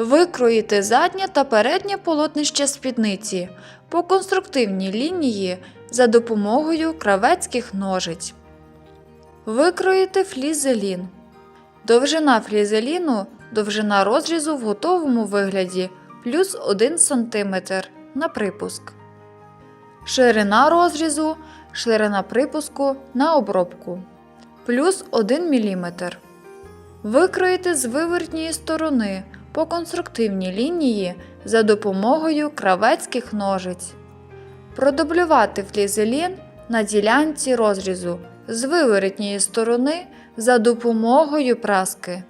Викроїти заднє та переднє полотнище спідниці по конструктивній лінії за допомогою кравецьких ножиць. Викроїти флізелін. Довжина флізеліну довжина розрізу в готовому вигляді плюс 1 см на припуск. Ширина розрізу, ширина припуску на обробку плюс 1 мм. Викроїти з вивертньої сторони по конструктивній лінії за допомогою кравецьких ножиць. Продублювати флізелін на ділянці розрізу з виворотньої сторони за допомогою праски.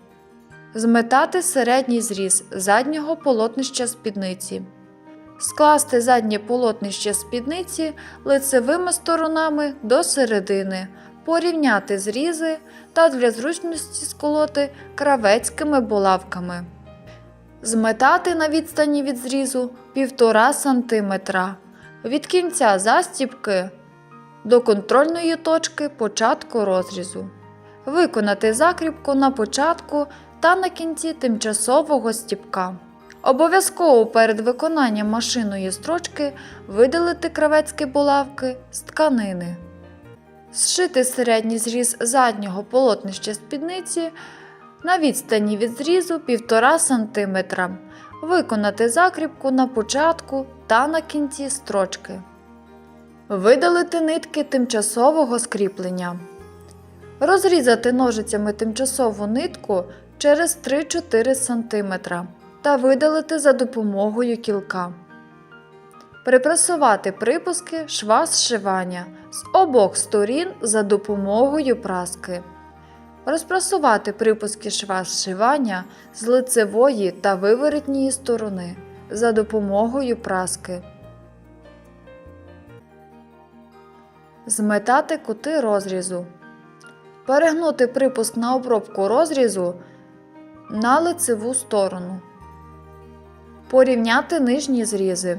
Зметати середній зріз заднього полотнища спідниці. Скласти заднє полотнище спідниці лицевими сторонами до середини, порівняти зрізи та для зручності сколоти кравецькими булавками. Зметати на відстані від зрізу 1,5 см від кінця застібки до контрольної точки початку розрізу. Виконати закріпку на початку та на кінці тимчасового стібка. Обов'язково перед виконанням машинної строчки видалити кравецькі булавки з тканини. Зшити середній зріз заднього полотнища спідниці на відстані від зрізу 1,5 см. Виконати закріпку на початку та на кінці строчки. Видалити нитки тимчасового скріплення. Розрізати ножицями тимчасову нитку через 3-4 см та видалити за допомогою кілка. Припресувати припуски шва зшивання з обох сторін за допомогою праски. Розпрасувати припуски шва зшивання з лицевої та виворотньої сторони за допомогою праски. Зметати кути розрізу. Перегнути припуск на обробку розрізу на лицеву сторону. Порівняти нижні зрізи.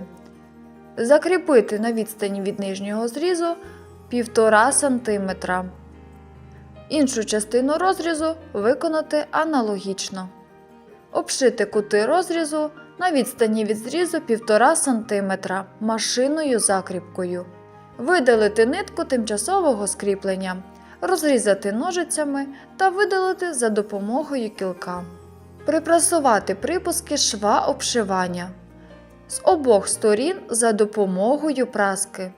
Закріпити на відстані від нижнього зрізу 1,5 см. Іншу частину розрізу виконати аналогічно. Обшити кути розрізу на відстані від зрізу 1,5 см машиною закріпкою. Видалити нитку тимчасового скріплення, розрізати ножицями та видалити за допомогою кілка. Припрасувати припуски шва обшивання з обох сторін за допомогою праски.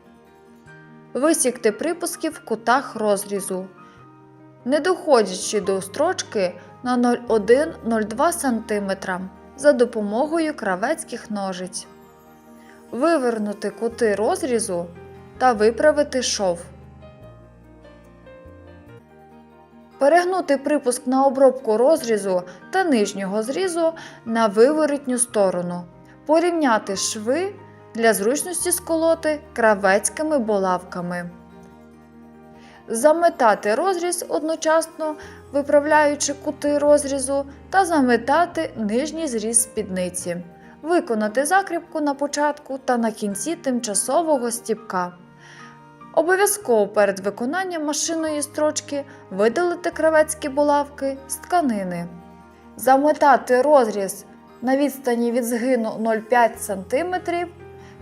Висікти припуски в кутах розрізу, не доходячи до строчки на 0,1-0,2 см за допомогою кравецьких ножиць. Вивернути кути розрізу та виправити шов. Перегнути припуск на обробку розрізу та нижнього зрізу на виворотню сторону. Порівняти шви для зручності сколоти кравецькими булавками. Заметати розріз одночасно виправляючи кути розрізу та заметати нижній зріз спідниці. Виконати закріпку на початку та на кінці тимчасового стібка. Обов'язково перед виконанням машинної строчки видалити кравецькі булавки з тканини. Заметати розріз на відстані від згину 0,5 см.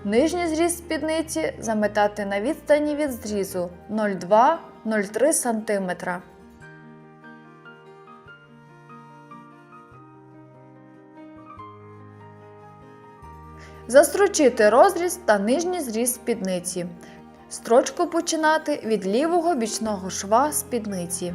Нижній зріз спідниці заметати на відстані від зрізу 0,2-0,3 см. Застрочити розріз та нижній зріз спідниці. Строчку починати від лівого бічного шва спідниці.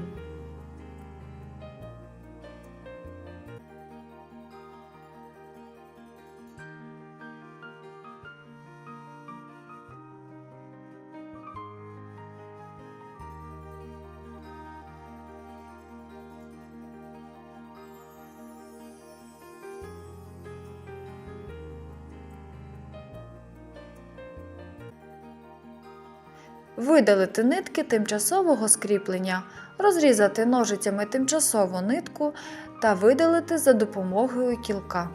Видалити нитки тимчасового скріплення, розрізати ножицями тимчасову нитку та видалити за допомогою кілка.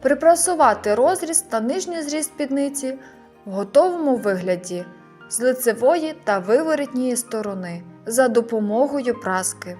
Припрасувати розріз та нижній зріз спідниці в готовому вигляді з лицевої та виворітньої сторони за допомогою праски.